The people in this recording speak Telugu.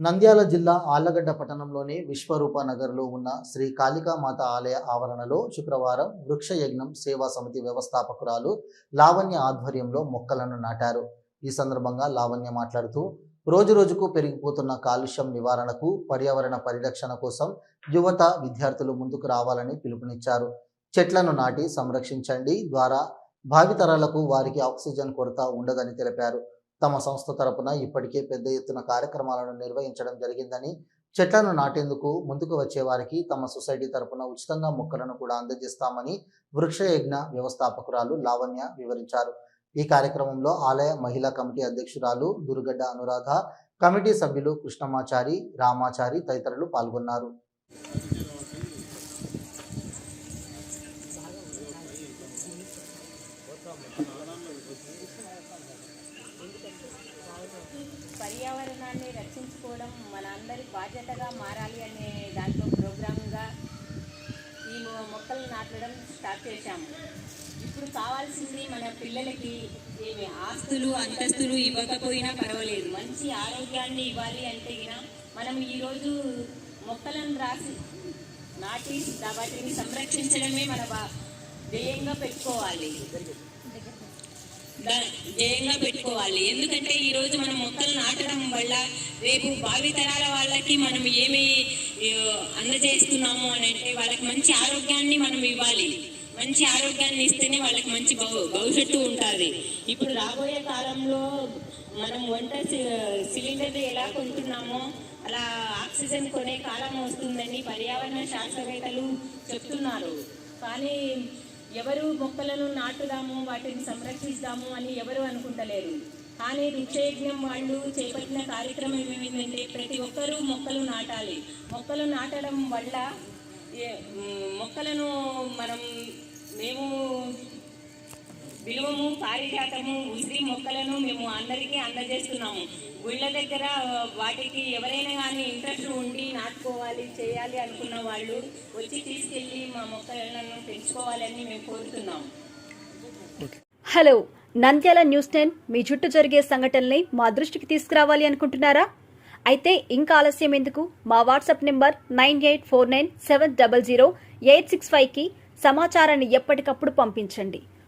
నంద్యాల జిల్లా ఆళ్ళగడ్డ పట్టణంలోని విశ్వరూప నగర్లో ఉన్న శ్రీ కాళికామాత ఆలయ ఆవరణలో శుక్రవారం వృక్ష యజ్ఞం సేవా సమితి వ్యవస్థాపకురాలు లావణ్య ఆధ్వర్యంలో మొక్కలను నాటారు. ఈ సందర్భంగా లావణ్య మాట్లాడుతూ రోజు రోజుకు పెరిగిపోతున్న కాలుష్యం నివారణకు పర్యావరణ పరిరక్షణ కోసం యువత విద్యార్థులు ముందుకు రావాలని పిలుపునిచ్చారు. చెట్లను నాటి సంరక్షించండి ద్వారా భావితరాలకు వారికి ఆక్సిజన్ కొరత ఉండదని తెలిపారు. తమ సంస్థ తరపున ఇప్పటికే పెద్ద ఎత్తున కార్యక్రమాలను నిర్వహించడం జరిగిందని చెట్లను నాటేందుకు ముందుకు వచ్చే వారికి తమ సొసైటీ తరపున ఉచితంగా మొక్కలను కూడా అందజేస్తామని వృక్షయజ్ఞ వ్యవస్థాపకురాలు లావణ్య వివరించారు. ఈ కార్యక్రమంలో ఆలయ మహిళా కమిటీ అధ్యక్షురాలు దుర్గడ్డ అనురాధ కమిటీ సభ్యులు కృష్ణమాచారి రామాచారి తదితరులు పాల్గొన్నారు. పర్యావరణాన్ని రక్షించుకోవడం మనందరి బాధ్యతగా మారాలి అనే దాంట్లో ప్రోగ్రామ్గా ఈ మొక్కలు నాటడం స్టార్ట్ చేశాము. ఇప్పుడు కావాల్సింది మన పిల్లలకి ఏమి ఆస్తులు అంతస్తులు ఇవ్వకపోయినా పర్వాలేదు. మంచి ఆరోగ్యాన్ని ఇవ్వాలి అంటే మనం ఈరోజు మొక్కలను రాసి నాటి దా- వాటిని సంరక్షించడమే మన ధ్యేయంగా పెట్టుకోవాలి. ధ్యేయంగా పెట్టుకోవాలి. ఎందుకంటే ఈ రోజు మనం మొక్కలు నాటడం వల్ల రేపు భావి తరాల వాళ్ళకి మనం ఏమి అందజేస్తున్నాము అని అంటే వాళ్ళకి మంచి ఆరోగ్యాన్ని మనం ఇవ్వాలి. మంచి ఆరోగ్యాన్ని ఇస్తేనే వాళ్ళకి మంచి భవిష్యత్తు ఉంటుంది. ఇప్పుడు రాబోయే కాలంలో మనం వంట సిలిండర్ ఎలా కొంటున్నామో అలా ఆక్సిజన్ కొనే కాలం వస్తుందని పర్యావరణ శాస్త్రవేత్తలు చెప్తున్నారు. కానీ ఎవరు మొక్కలను నాటుదాము వాటిని సంరక్షిస్తాము అని ఎవరు అనుకుంటలేరు. కానీ వృక్షయజ్ఞం వాళ్ళు చేపట్టిన కార్యక్రమం ఏమైందంటే ప్రతి ఒక్కరూ మొక్కలు నాటాలి. మొక్కలు నాటడం వల్ల ఏ- మొక్కలను మనం మేము విలువము పారిజాతము ఉసిరి మొక్కలను మేము అందరికీ అందజేస్తున్నాము. గుళ్ళ దగ్గర వాటికి ఎవరైనా కానీ ఇంట్రెస్ట్ ఉండి నాటుకోవాలి చేయాలి అనుకున్న వాళ్ళు వచ్చి తీసుకెళ్ళి మా మొక్కలను పెంచుకోవాలని మేము కోరుతున్నాము హలో నంద్యాల న్యూస్ టెన్ మీ చుట్టూ జరిగే సంఘటనల్ని మా దృష్టికి తీసుకురావాలి అనుకుంటున్నారా? అయితే ఇంకా ఆలస్యం ఎందుకు? మా WhatsApp number nine eight four nine seven double zero eight six ఫైవ్కి సమాచారాన్ని ఎప్పటికప్పుడు పంపించండి.